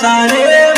सारे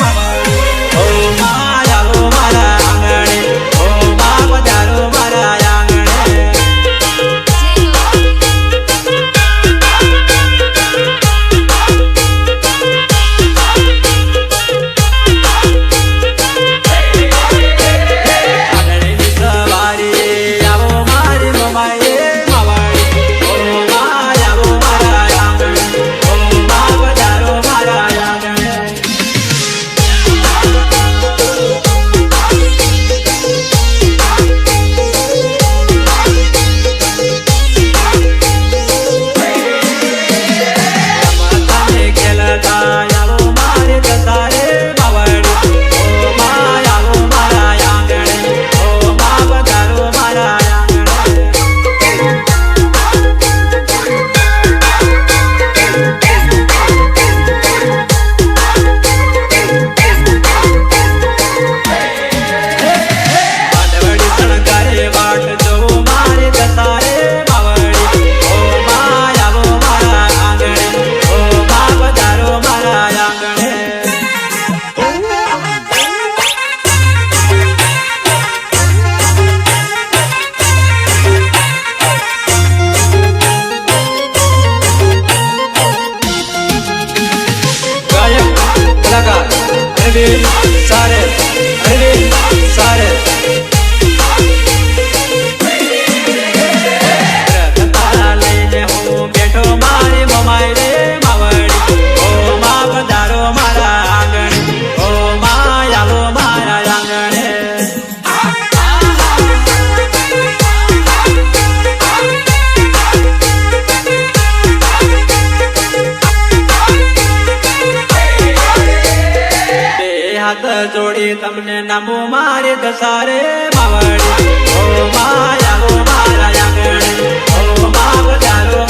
ready, started, ready, started. નમો મારે દસારે માવડ. ઓ માયા ઓ મારા યાગણ ઓ માવ ચાલો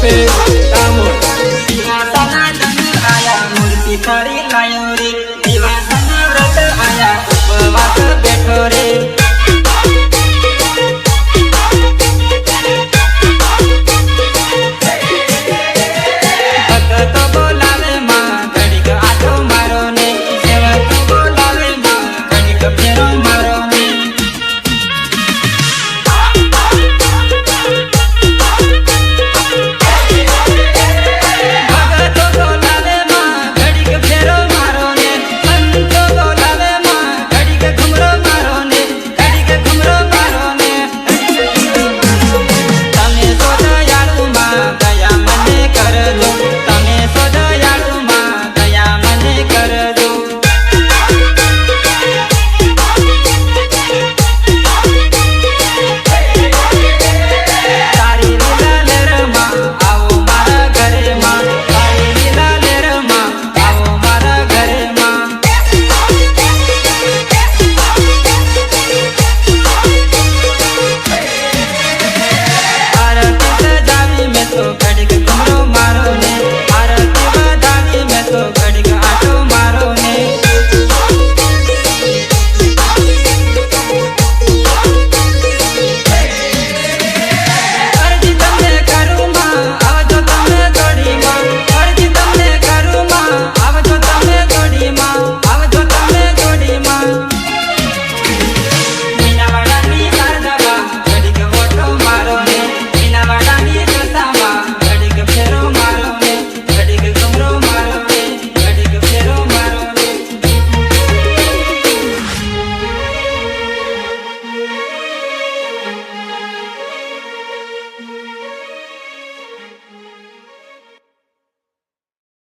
face.